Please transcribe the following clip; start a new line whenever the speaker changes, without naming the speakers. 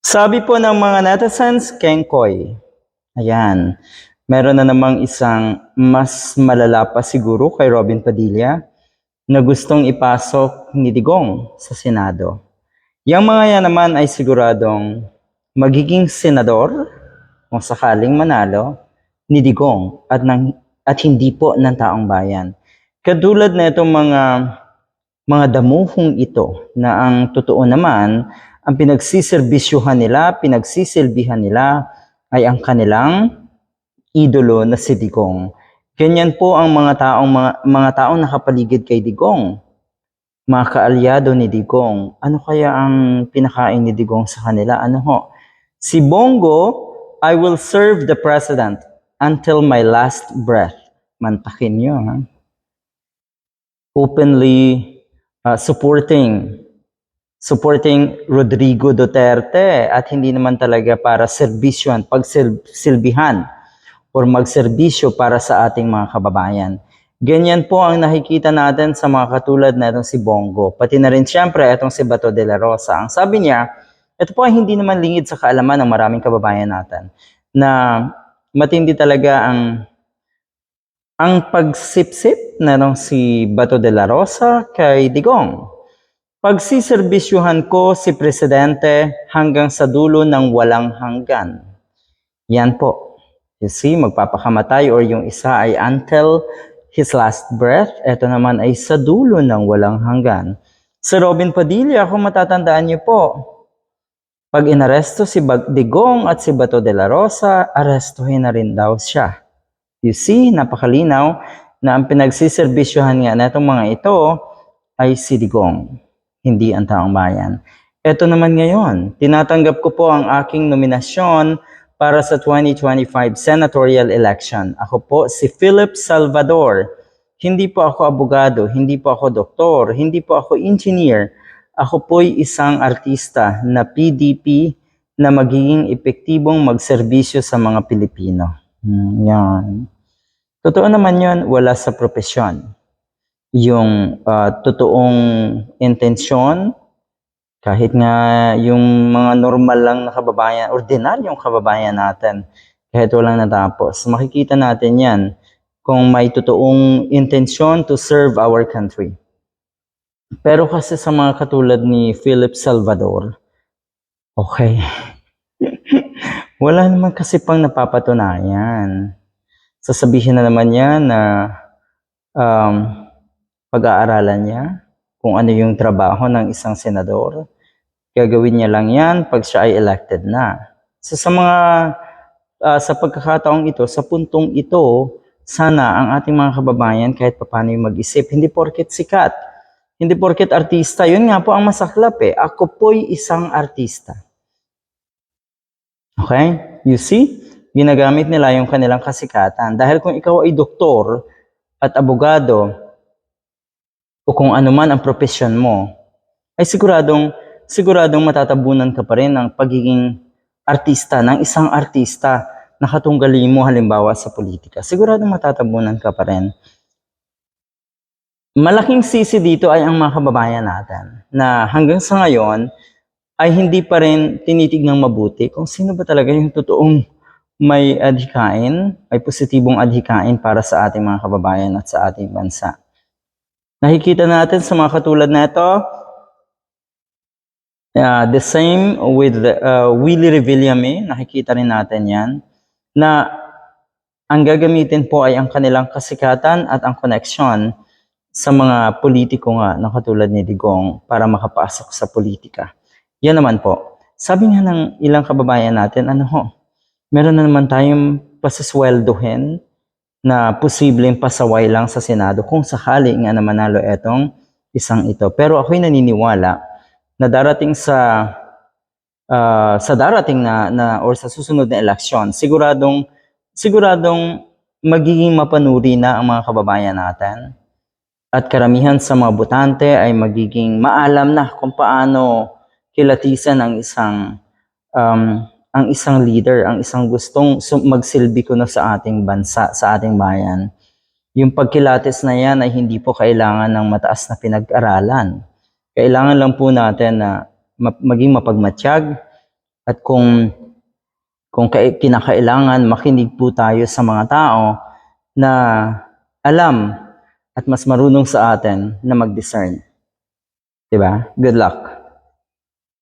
Sabi po ng mga netizens, Kenkoy. Ayan. Meron na namang isang mas malala pa siguro kay Robin Padilla na gustong ipasok ni Digong sa Senado. Yang mga yan naman ay siguradong magiging senador kung sakaling manalo ni Digong at, ng, at hindi po ng taong bayan. Katulad na itong mga mga damuhong ito na ang totoo naman ang pinagsiserbisyuhan nila, pinagsisilbihan nila ay ang kanilang idolo na si Digong. Ganyan po ang mga taong mga, mga taong nakapaligid kay Digong. Mga kaalyado ni Digong. Ano kaya ang pinakain ni Digong sa kanila? Ano ho? Si Bongo, I will serve the president until my last breath. Mantakin nyo, ha? Openly uh, supporting supporting Rodrigo Duterte at hindi naman talaga para serbisyon, pagsilbihan or magserbisyo para sa ating mga kababayan. Ganyan po ang nakikita natin sa mga katulad na itong si Bongo. Pati na rin siyempre itong si Bato de la Rosa. Ang sabi niya, ito po ay hindi naman lingid sa kaalaman ng maraming kababayan natin na matindi talaga ang ang pagsipsip na nung si Bato de la Rosa kay Digong. Pagsiserbisyuhan ko si Presidente hanggang sa dulo ng walang hanggan. Yan po. You see, magpapakamatay or yung isa ay until his last breath. Ito naman ay sa dulo ng walang hanggan. Sa Robin Padilla, kung matatandaan niyo po, pag inaresto si Digong at si Bato de la Rosa, arestuhin na rin daw siya. You see, napakalinaw na ang pinagsiserbisyuhan nga na itong mga ito ay si Digong hindi ang taong bayan. Ito naman ngayon, tinatanggap ko po ang aking nominasyon para sa 2025 senatorial election. Ako po si Philip Salvador. Hindi po ako abogado, hindi po ako doktor, hindi po ako engineer. Ako po'y isang artista na PDP na magiging epektibong magserbisyo sa mga Pilipino. Hmm, yan. Totoo naman yun, wala sa propesyon yung ah, totoong intensyon, kahit nga yung mga normal lang na kababayan, ordinaryong kababayan natin, kahit walang natapos, makikita natin yan kung may totoong intensyon to serve our country. Pero kasi sa mga katulad ni Philip Salvador, okay, wala naman kasi pang napapatunayan. Sasabihin na naman niya na um, pag-aaralan niya kung ano yung trabaho ng isang senador. Gagawin niya lang yan pag siya ay elected na. So sa mga ah, sa pagkakataong ito, sa puntong ito, sana ang ating mga kababayan kahit papaano yung mag-isip, hindi porket sikat, hindi porket artista, yun nga po ang masaklap eh. Ako po'y isang artista. Okay? You see? Ginagamit nila yung kanilang kasikatan. Dahil kung ikaw ay doktor at abogado, o kung ano man ang profesyon mo, ay siguradong, siguradong matatabunan ka pa rin ng pagiging artista, ng isang artista na katunggali mo halimbawa sa politika. Siguradong matatabunan ka pa rin. Malaking sisi dito ay ang mga kababayan natin na hanggang sa ngayon ay hindi pa rin tinitignang mabuti kung sino ba talaga yung totoong may adhikain, may positibong adhikain para sa ating mga kababayan at sa ating bansa. Nakikita natin sa mga katulad na ito, uh, the same with uh, Willie Revillame, nakikita rin natin yan, na ang gagamitin po ay ang kanilang kasikatan at ang connection sa mga politiko nga na katulad ni Digong para makapasok sa politika. Yan naman po. Sabi nga ng ilang kababayan natin, ano ho, meron na naman tayong pasasweldohin na posibleng pasaway lang sa Senado kung sakali nga na manalo etong isang ito. Pero ako'y naniniwala na darating sa ah, sa darating na, na or sa susunod na eleksyon, siguradong siguradong magiging mapanuri na ang mga kababayan natin. At karamihan sa mga botante ay magiging maalam na kung paano kilatisan ang isang um, ang isang leader, ang isang gustong magsilbi kuno sa ating bansa, sa ating bayan. Yung pagkilatis na yan ay hindi po kailangan ng mataas na pinag-aralan. Kailangan lang po natin na ma- maging mapagmatsyag At kung kung kai- kinakailangan makinig po tayo sa mga tao na alam at mas marunong sa atin na mag-discern. 'Di ba? Good luck.